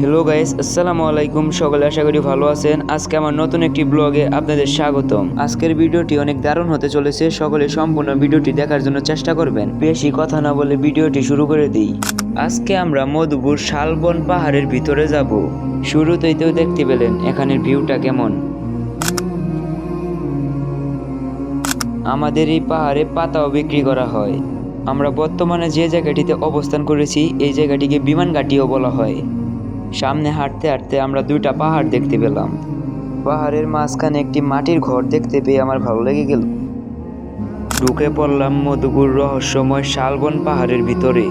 Hello guys আসসালামু আলাইকুম সকলে আশা করি ভালো আছেন। আজকে আমার নতুন একটি ব্লগে আপনাদের স্বাগতম। আজকের ভিডিওটি অনেক দারুণ হতে চলেছে। সকলে সম্পূর্ণ ভিডিওটি দেখার জন্য চেষ্টা করবেন। বেশি কথা না বলে ভিডিওটি শুরু করে দিই। আজকে আমরা মধুপুর শালবন পাহাড়ের ভিতরে যাব। শুরুতেই তো দেখতে পেলেন এখানের ভিউটা কেমন। আমাদের এই পাহাড়ে পাতাও বিক্রি করা হয়। আমরা বর্তমানে যে জায়গাটিতে অবস্থান করেছি, এই জায়গাটিকে বিমান ঘাটিও বলা হয়। সামনে হাঁটতে হাঁটতে আমরা দুইটা পাহাড় দেখতে পেলাম। পাহাড়ের মাঝখানে একটি মাটির ঘর দেখতে পেয়ে আমার ভালো লেগে গেল। ঢুকে পড়লাম মধুপুর রহস্যময় শালবন পাহাড়ের ভিতরে।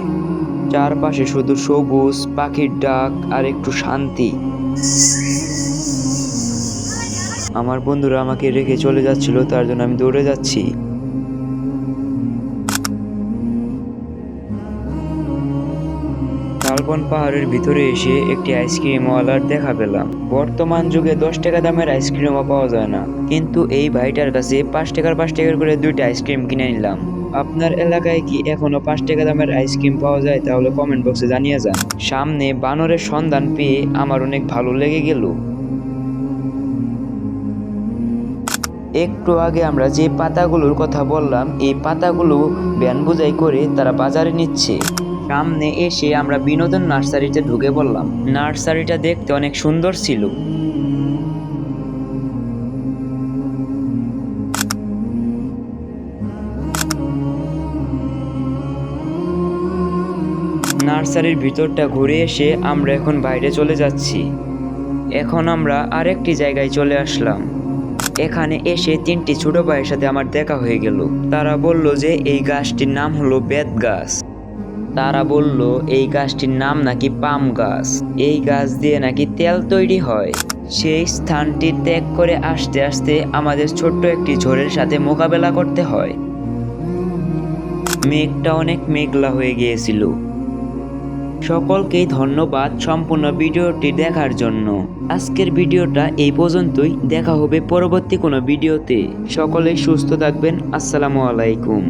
চারপাশে শুধু সবুজ, পাখির ডাক আর একটু শান্তি। আমার বন্ধুরা আমাকে রেখে চলে যাচ্ছিল, তার জন্য আমি দৌড়ে যাচ্ছি। শালবন পাহাড়ের ভিতরে এসে একটি আইসক্রিমওয়ালার দেখা পেলাম। বর্তমান যুগে দশ টাকা দামের আইসক্রিমও পাওয়া যায় না। কিন্তু এই ভাইটার কাছে পাঁচ টাকার পাঁচ টাকার করে দুইটা আইসক্রিম কিনে নিলাম। আপনার এলাকায় কি এখনও পাঁচ টাকা দামের আইসক্রিম পাওয়া যায় তাহলে কমেন্ট বক্সে জানিয়ে যান। সামনে বানরের সন্ধান পেয়ে আমার অনেক ভালো লেগে গেল। একটু আগে আমরা যে পাতাগুলোর কথা বললাম, এই পাতাগুলো ব্যান বোঝাই করে তারা বাজারে নিচ্ছে। সামনে এসে আমরা বিনোদন নার্সারিতে ঢুকে পড়লাম। নার্সারিটা দেখতে অনেক সুন্দর ছিল। নার্সারির ভিতরটা ঘুরে এসে আমরা এখন বাইরে চলে যাচ্ছি। এখন আমরা আরেকটি জায়গায় চলে আসলাম। এখানে এসে তিনটি ছোট ভাইয়ের সাথে আমার দেখা হয়ে গেল। তারা বলল যে এই গাছটির নাম হলো বেত গাছ তারা বলল, এই গাছটির নাম নাকি পাম গাছ। এই গাছ দিয়ে নাকি তেল তৈরি হয়। সেই স্থানটি ত্যাগ করে আসতে আসতে আমাদের ছোট্ট একটি ঝড়ের সাথে মোকাবেলা করতে হয়। মেঘটা অনেক মেঘলা হয়ে গিয়েছিল। সকলকেই ধন্যবাদ সম্পূর্ণ ভিডিওটি দেখার জন্য। আজকের ভিডিওটা এই পর্যন্তই। দেখা হবে পরবর্তী কোনো ভিডিওতে। সকলেই সুস্থ থাকবেন। আসসালামু আলাইকুম।